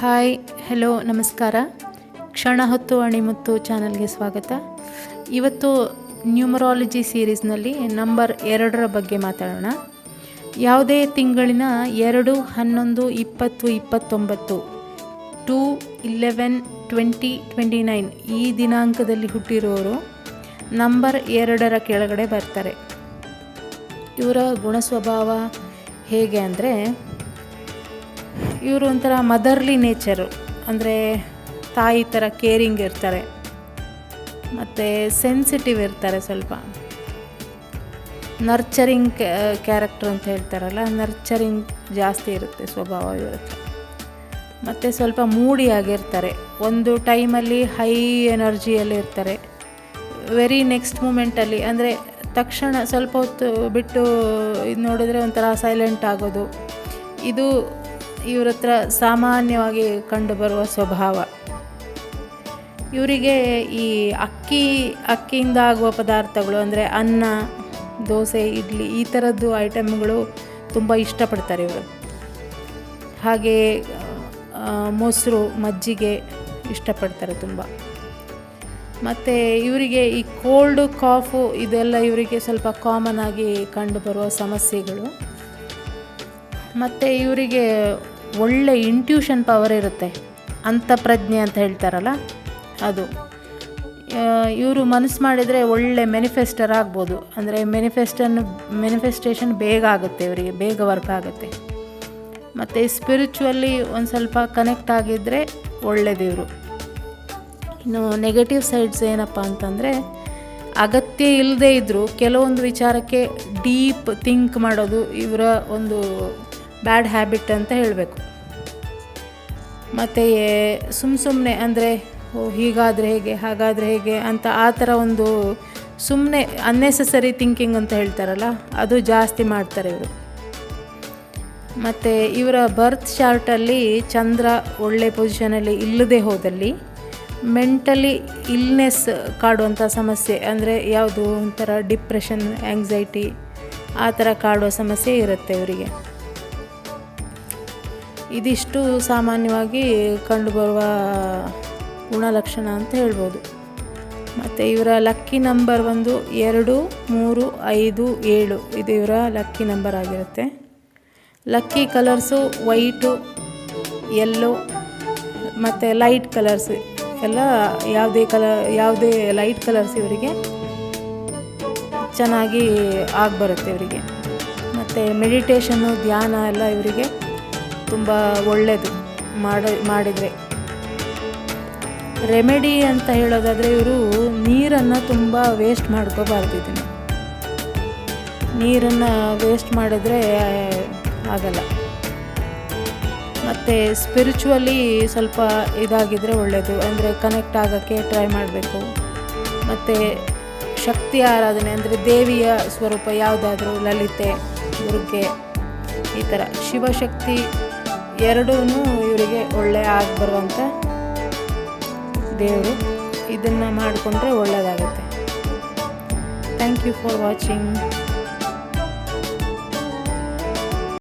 Hi hello ನಮಸ್ಕಾರ. ಕ್ಷಣ ಹೊತ್ತು ಅಣಿಮುತ್ತು ಚಾನಲ್ಗೆ ಸ್ವಾಗತ. ಇವತ್ತು ನ್ಯೂಮರಾಲಜಿ ಸೀರೀಸ್ನಲ್ಲಿ ನಂಬರ್ ಎರಡರ ಬಗ್ಗೆ ಮಾತಾಡೋಣ. ಯಾವುದೇ ತಿಂಗಳಿನ ಎರಡು, ಹನ್ನೊಂದು, ಇಪ್ಪತ್ತು, ಇಪ್ಪತ್ತೊಂಬತ್ತು, two, eleven, twenty twenty nine ಈ ದಿನಾಂಕದಲ್ಲಿ ಹುಟ್ಟಿರೋರು ನಂಬರ್ ಎರಡರ ಕೆಳಗಡೆ ಬರ್ತಾರೆ. ಇವರ ಗುಣ ಸ್ವಭಾವ ಹೇಗೆ ಅಂದರೆ ಇವರು ಒಂಥರ ಮದರ್ಲಿ ನೇಚರು ಅಂದರೆ ತಾಯಿ ಥರ ಕೇರಿಂಗ್ ಇರ್ತಾರೆ. ಮತ್ತು ಸೆನ್ಸಿಟಿವ್ ಇರ್ತಾರೆ ಸ್ವಲ್ಪ. ನರ್ಚರಿಂಗ್ ಕ್ಯಾರೆಕ್ಟರ್ ಅಂತ ಹೇಳ್ತಾರಲ್ಲ ನರ್ಚರಿಂಗ್ ಜಾಸ್ತಿ ಇರುತ್ತೆ ಸ್ವಭಾವ ಇರುತ್ತೆ ಮತ್ತು ಸ್ವಲ್ಪ ಮೂಡಿ ಆಗಿರ್ತಾರೆ. ಒಂದು ಟೈಮಲ್ಲಿ ಹೈ ಎನರ್ಜಿಯಲ್ಲಿ ಇರ್ತಾರೆ. ವೆರಿ ನೆಕ್ಸ್ಟ್ ಮೂಮೆಂಟಲ್ಲಿ ಅಂದರೆ ತಕ್ಷಣ ಸ್ವಲ್ಪ ಹೊತ್ತು ಬಿಟ್ಟು ಇದು ನೋಡಿದ್ರೆ ಒಂಥರ ಸೈಲೆಂಟ್ ಆಗೋದು. ಇದು ಇವ್ರ ಹತ್ರ ಸಾಮಾನ್ಯವಾಗಿ ಕಂಡುಬರುವ ಸ್ವಭಾವ. ಇವರಿಗೆ ಈ ಅಕ್ಕಿ, ಅಕ್ಕಿಯಿಂದ ಆಗುವ ಪದಾರ್ಥಗಳು ಅಂದರೆ ಅನ್ನ, ದೋಸೆ, ಇಡ್ಲಿ ಈ ಥರದ್ದು ಐಟಮ್ಗಳು ತುಂಬ ಇಷ್ಟಪಡ್ತಾರೆ ಇವರು. ಹಾಗೆ ಮೊಸರು, ಮಜ್ಜಿಗೆ ಇಷ್ಟಪಡ್ತಾರೆ ತುಂಬ. ಮತ್ತು ಇವರಿಗೆ ಈ ಕೋಲ್ಡು ಕಾಫು ಇದೆಲ್ಲ ಇವರಿಗೆ ಸ್ವಲ್ಪ ಕಾಮನ್ ಆಗಿ ಕಂಡುಬರುವ ಸಮಸ್ಯೆಗಳು. ಮತ್ತು ಇವರಿಗೆ ಒಳ್ಳೆ ಇಂಟ್ಯೂಷನ್ ಪವರ್ ಇರುತ್ತೆ. ಅಂತಃಪ್ರಜ್ಞೆ ಅಂತ ಹೇಳ್ತಾರಲ್ಲ, ಅದು. ಇವರು ಮನಸ್ಸು ಮಾಡಿದರೆ ಒಳ್ಳೆ ಮೆನಿಫೆಸ್ಟರ್ ಆಗ್ಬೋದು. ಅಂದರೆ ಮೆನಿಫೆಸ್ಟನ್ನು ಮೆನಿಫೆಸ್ಟೇಷನ್ ಬೇಗ ಆಗುತ್ತೆ ಇವರಿಗೆ, ಬೇಗ ವರ್ಕ್ ಆಗುತ್ತೆ. ಮತ್ತು ಸ್ಪಿರಿಚುವಲ್ಲಿ ಒಂದು ಸ್ವಲ್ಪ ಕನೆಕ್ಟ್ ಆಗಿದ್ದರೆ ಒಳ್ಳೆಯದು ಇವರು. ಇನ್ನು ನೆಗೆಟಿವ್ ಸೈಡ್ಸ್ ಏನಪ್ಪ ಅಂತಂದರೆ, ಅಗತ್ಯ ಇಲ್ಲದೇ ಇದ್ದರೂ ಕೆಲವೊಂದು ವಿಚಾರಕ್ಕೆ ಡೀಪ್ ಥಿಂಕ್ ಮಾಡೋದು ಇವರ ಒಂದು ಬ್ಯಾಡ್ ಹ್ಯಾಬಿಟ್ ಅಂತ ಹೇಳಬೇಕು. ಮತ್ತು ಸುಮ್ಮ ಸುಮ್ಮನೆ ಅಂದರೆ, ಓ, ಹೀಗಾದರೆ ಹೇಗೆ, ಹಾಗಾದರೆ ಹೇಗೆ ಅಂತ ಆ ಥರ ಒಂದು ಸುಮ್ಮನೆ ಅನ್ನೆಸೆಸರಿ ಥಿಂಕಿಂಗ್ ಅಂತ ಹೇಳ್ತಾರಲ್ಲ, ಅದು ಜಾಸ್ತಿ ಮಾಡ್ತಾರೆ ಇವರು. ಮತ್ತು ಇವರ ಬರ್ತ್ ಶಾರ್ಟಲ್ಲಿ ಚಂದ್ರ ಒಳ್ಳೆ ಪೊಸಿಷನಲ್ಲಿ ಇಲ್ಲದೆ ಹೋದಲ್ಲಿ ಮೆಂಟಲಿ ಇಲ್ನೆಸ್ ಕಾಡುವಂಥ ಸಮಸ್ಯೆ ಅಂದರೆ ಯಾವುದು ಒಂಥರ ಡಿಪ್ರೆಷನ್ ಆ್ಯಂಗ್ಸೈಟಿ ಆ ಥರ ಕಾಡುವ ಸಮಸ್ಯೆ ಇರುತ್ತೆ ಇವರಿಗೆ. ಇದಿಷ್ಟು ಸಾಮಾನ್ಯವಾಗಿ ಕಂಡುಬರುವ ಗುಣಲಕ್ಷಣ ಅಂತ ಹೇಳ್ಬೋದು. ಮತ್ತು ಇವರ ಲಕ್ಕಿ ನಂಬರ್ ಒಂದು, ಎರಡು, ಮೂರು, ಐದು, ಏಳು. ಇದು ಇವರ ಲಕ್ಕಿ ನಂಬರ್ ಆಗಿರುತ್ತೆ. ಲಕ್ಕಿ ಕಲರ್ಸು ವೈಟು ಯೆಲ್ಲೋ ಮತ್ತು ಲೈಟ್ ಕಲರ್ಸ್. ಎಲ್ಲ ಯಾವುದೇ ಕಲರ್ ಯಾವುದೇ ಲೈಟ್ ಕಲರ್ಸ್ ಇವರಿಗೆ ಚೆನ್ನಾಗಿ ಆಗಿಬರುತ್ತೆ ಇವರಿಗೆ. ಮತ್ತು ಮೆಡಿಟೇಷನ್ನು ಧ್ಯಾನ ಎಲ್ಲ ಇವರಿಗೆ ತುಂಬ ಒಳ್ಳೆಯದು ಮಾಡ, ಮಾಡಿದರೆ. ರೆಮೆಡಿ ಅಂತ ಹೇಳೋದಾದರೆ ಇವರು ನೀರನ್ನು ತುಂಬ ವೇಸ್ಟ್ ಮಾಡ್ಕೋಬಾರ್ದು ಇದನ್ನು. ನೀರನ್ನು ವೇಸ್ಟ್ ಮಾಡಿದ್ರೆ ಆಗಲ್ಲ. ಮತ್ತು ಸ್ಪಿರಿಚುವಲಿ ಸ್ವಲ್ಪ ಇದಾಗಿದ್ದರೆ ಒಳ್ಳೆಯದು ಅಂದರೆ ಕನೆಕ್ಟ್ ಆಗೋಕ್ಕೆ ಟ್ರೈ ಮಾಡಬೇಕು. ಮತ್ತು ಶಕ್ತಿ ಆರಾಧನೆ, ಅಂದರೆ ದೇವಿಯ ಸ್ವರೂಪ ಯಾವುದಾದ್ರೂ ಲಲಿತೆ, ದುರ್ಗೆ, ಈ ಥರ ಶಿವಶಕ್ತಿ ಎರಡೂ ಇವರಿಗೆ ಒಳ್ಳೆ ಆಗಿ ಬರುವಂಥ ದೇವರು ಇದನ್ನು ಮಾಡಿಕೊಂಡ್ರೆ ಒಳ್ಳೆಯದಾಗುತ್ತೆ ಥ್ಯಾಂಕ್ ಯು ಫಾರ್ ವಾಚಿಂಗ್